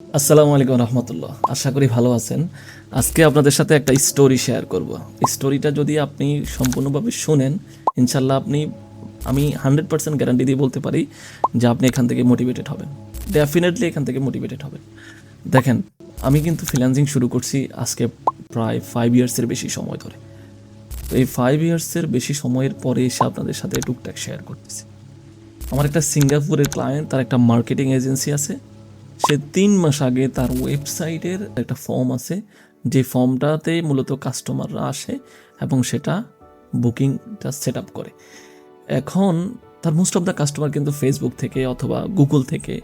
আসসালামু আলাইকুম রহমতুল্লাহ। আশা করি ভালো আছেন। আজকে আপনাদের সাথে একটা স্টোরি শেয়ার করব। স্টোরিটা যদি আপনি সম্পূর্ণভাবে শুনেন ইনশাল্লাহ আপনি, আমি হান্ড্রেড পার্সেন্ট গ্যারান্টি দিয়ে বলতে পারি যে আপনি এখান থেকে মোটিভেটেড হবেন। ডেফিনেটলি এখান থেকে মোটিভেটেড হবেন। দেখেন, আমি কিন্তু ফ্রিল্যান্সিং শুরু করছি আজকে প্রায় ফাইভ ইয়ার্সের বেশি সময় ধরে। তো এই ফাইভ ইয়ার্সের বেশি সময়ের পরে এসে আপনাদের সাথে টুকটাক শেয়ার করতেছি। আমার একটা সিঙ্গাপুরের ক্লায়েন্ট তার একটা মার্কেটিং এজেন্সি আছে। সে তিন মাস আগে তার ওয়েবসাইটের একটা ফর্ম আছে, যে ফর্মটাতে মূলত কাস্টমাররা আসে এবং সেটা বুকিংটা সেট আপ করে। এখন তার মোস্ট অফ দ্য কাস্টমার কিন্তু ফেসবুক থেকে অথবা গুগল থেকে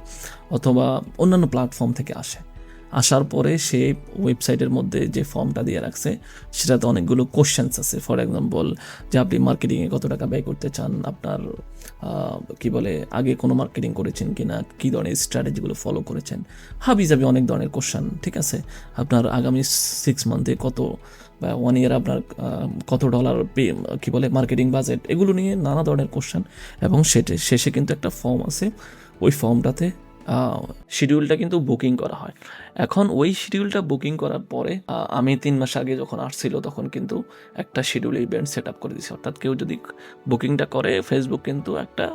অথবা অন্যান্য প্ল্যাটফর্ম থেকে আসে। আসার পরে সে ওয়েবসাইটের মধ্যে যে ফর্মটা দিয়ে রাখছে, সেটাতে অনেকগুলো কোশ্চেন্স আছে। ফর এক্সাম্পল যে আপনি মার্কেটিংয়ে কত টাকা ব্যয় করতে চান, আপনার কি বলে, আগে কোনো মার্কেটিং করেছেন কি না কী ধরনের স্ট্র্যাটেজিগুলো ফলো করেছেন হাবি যাবি অনেক ধরনের কোশ্চেন ঠিক আছে? আপনার আগামী সিক্স মান্থে কত, বা ওয়ান ইয়ার আপনার কত ডলার পে, কী বলে মার্কেটিং বাজেট এগুলো নিয়ে নানা ধরনের কোশ্চেন এবং সেটে, শেষে কিন্তু একটা ফর্ম আছে। ওই ফর্মটাতে শিডিউলটা কিন্তু বুকিং করা হয়। এখন ওই শিডিউলটা বুকিং করার পরে আমি তিন মাস আগে যখন আসছিল, তখন কিন্তু একটা শিডিউল ইভেন্ট সেট আপ করে দিয়েছি। অর্থাৎ কেউ যদি বুকিংটা করে ফেসবুক কিন্তু একটা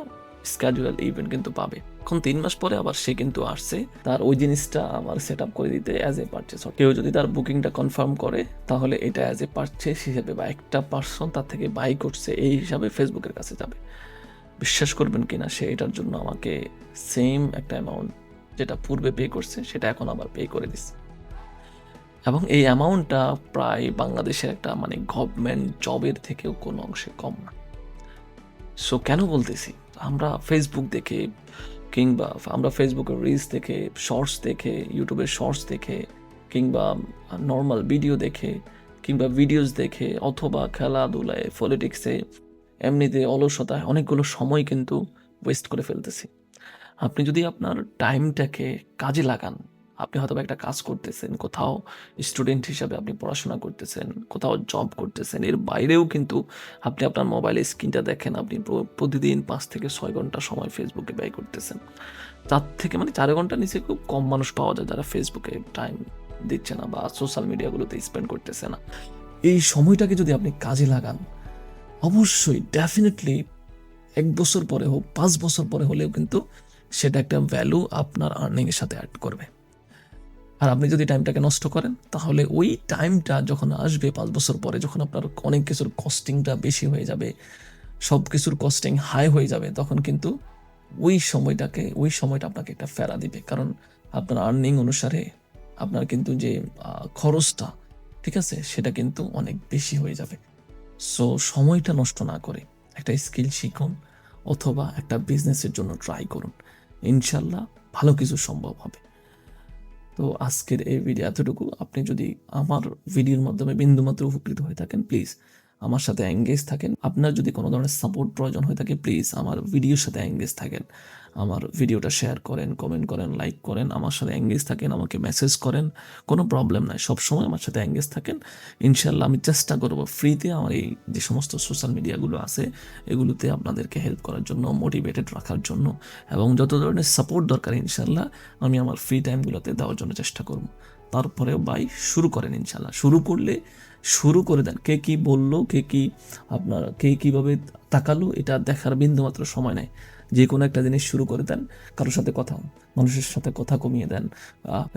স্ক্যাজুয়াল ইভেন্ট কিন্তু পাবে। এখন তিন মাস পরে আবার সে কিন্তু আসছে, তার ওই জিনিসটা আমার সেট আপ করে দিতে অ্যাজ এ পারচেস কেউ যদি তার বুকিংটা কনফার্ম করে, তাহলে এটা অ্যাজ এ পারচেস হিসেবে বা একটা পার্সন তার থেকে বাই করছে, এই হিসাবে ফেসবুকের কাছে যাবে। বিশ্বাস করবেন কিনা, সে এটার জন্য আমাকে সেম একটা অ্যামাউন্ট যেটা পূর্বে পে করছে, সেটা এখন আবার পে করে দিচ্ছে। এবং এই অ্যামাউন্টটা প্রায় বাংলাদেশের একটা মানে গভর্নমেন্ট জবের থেকেও কোনো অংশে কম না। সো কেন বলতেছি? আমরা ফেসবুক দেখে কিংবা আমরা ফেসবুকের রিলস দেখে শর্টস দেখে ইউটিউবের শর্টস দেখে, কিংবা নর্মাল ভিডিও দেখে, কিংবা ভিডিওস দেখে, অথবা খেলাধুলায় পলিটিক্সে এমনিতে অলসতায় অনেকগুলো সময় কিন্তু ওয়েস্ট করে ফেলতেছি। আপনি যদি আপনার টাইমটাকে কাজে লাগান, আপনি হয়তো একটা কাজ করতেছেন, কোথাও স্টুডেন্ট হিসাবে আপনি পড়াশোনা করতেছেন, কোথাও জব করতেছেন, এর বাইরেও কিন্তু আপনি আপনার মোবাইলে স্ক্রিনটা দেখেন, আপনি প্রতিদিন পাঁচ থেকে ছয় ঘণ্টা সময় ফেসবুকে ব্যয় করতেছেন। তার থেকে মানে চার ঘণ্টা নিচে খুব কম মানুষ পাওয়া যায় যারা ফেসবুকে টাইম দিচ্ছে না বা সোশ্যাল মিডিয়াগুলোতে স্পেন্ড করতেছে না। এই সময়টাকে যদি আপনি কাজে লাগান অবশ্যই ডেফিনেটলি এক বছর পরে হোক, পাঁচ বছর পরে হলেও কিন্তু সেটা একটা ভ্যালু আপনার আর্নিংয়ের সাথে অ্যাড করবে। আর আপনি যদি টাইমটাকে নষ্ট করেন, তাহলে ওই টাইমটা যখন আসবে পাঁচ বছর পরে, যখন আপনার অনেক কিছুর কস্টিংটা বেশি হয়ে যাবে, সব কিছুর কস্টিং হাই হয়ে যাবে, তখন কিন্তু ওই সময়টাকে, ওই সময়টা আপনাকে একটা ফেরা দিবে। কারণ আপনার আর্নিং অনুসারে আপনার কিন্তু যে খরচটা, ঠিক আছে? সেটা কিন্তু অনেক বেশি হয়ে যাবে। সো সময়টা নষ্ট না করে একটা স্কিল শিখুন অথবা একটা বিজনেসের জন্য ট্রাই করুন। ইনশাল্লাহ ভালো কিছু সম্ভব হবে। তো আজকের এই ভিডিও এতটুকু। আপনি যদি আমার ভিডিওর মাধ্যমে বিন্দুমাত্র উপকৃত হয়ে থাকেন প্লিজ আমার সাথে এঙ্গেজ থাকেন। আপনার যদি কোনো ধরনের সাপোর্ট প্রয়োজন হয়ে থাকে প্লিজ আমার ভিডিওর সাথে এঙ্গেজ থাকেন। আমার ভিডিওটা শেয়ার করেন কমেন্ট করেন লাইক করেন, আমার সাথে এঙ্গেজ থাকেন, আমাকে মেসেজ করেন, কোনো প্রবলেম নাই। সবসময় আমার সাথে এঙ্গেজ থাকেন। ইনশাল্লাহ আমি চেষ্টা করব ফ্রিতে আমার এই যে সমস্ত সোশ্যাল মিডিয়াগুলো আছে, এগুলোতে আপনাদেরকে হেল্প করার জন্য মোটিভেটেড রাখার জন্য, এবং যত ধরনের সাপোর্ট দরকার ইনশাল্লাহ আমি আমার ফ্রি টাইমগুলোতে দেওয়ার জন্য চেষ্টা করব। তারপরেও বাই শুরু করেন ইনশাল্লাহ শুরু করলে শুরু করে দেন। কে কি বলল, কে কি আপনার, কে কীভাবে তাকালো, এটা দেখার বিন্দুমাত্র সময় নেই। যে কোনো একটা জিনিস শুরু করে দেন, কারোর সাথে কথা, মানুষের সাথে কথা কমিয়ে দেন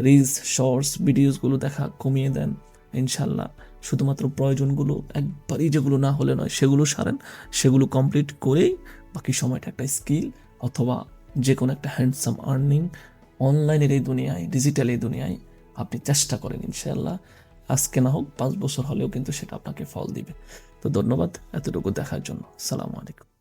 রিলস শর্টস ভিডিওসগুলো দেখা কমিয়ে দেন, ইনশাল্লাহ। শুধুমাত্র প্রয়োজনগুলো একবারই যেগুলো না হলে নয়, সেগুলো সারেন, সেগুলো কমপ্লিট করেই বাকি সময়টা একটা স্কিল অথবা যে কোনো একটা হ্যান্ডসাম আর্নিং অনলাইনের এই দুনিয়ায় ডিজিটাল এই দুনিয়ায় আপনি চেষ্টা করেন, ইনশাল্লাহ। আজকে না হোক পাঁচ বছর হলেও কিন্তু সেটা আপনাকে ফল দিবে। তো ধন্যবাদ এতটুকু দেখার জন্য। সালামু আলাইকুম।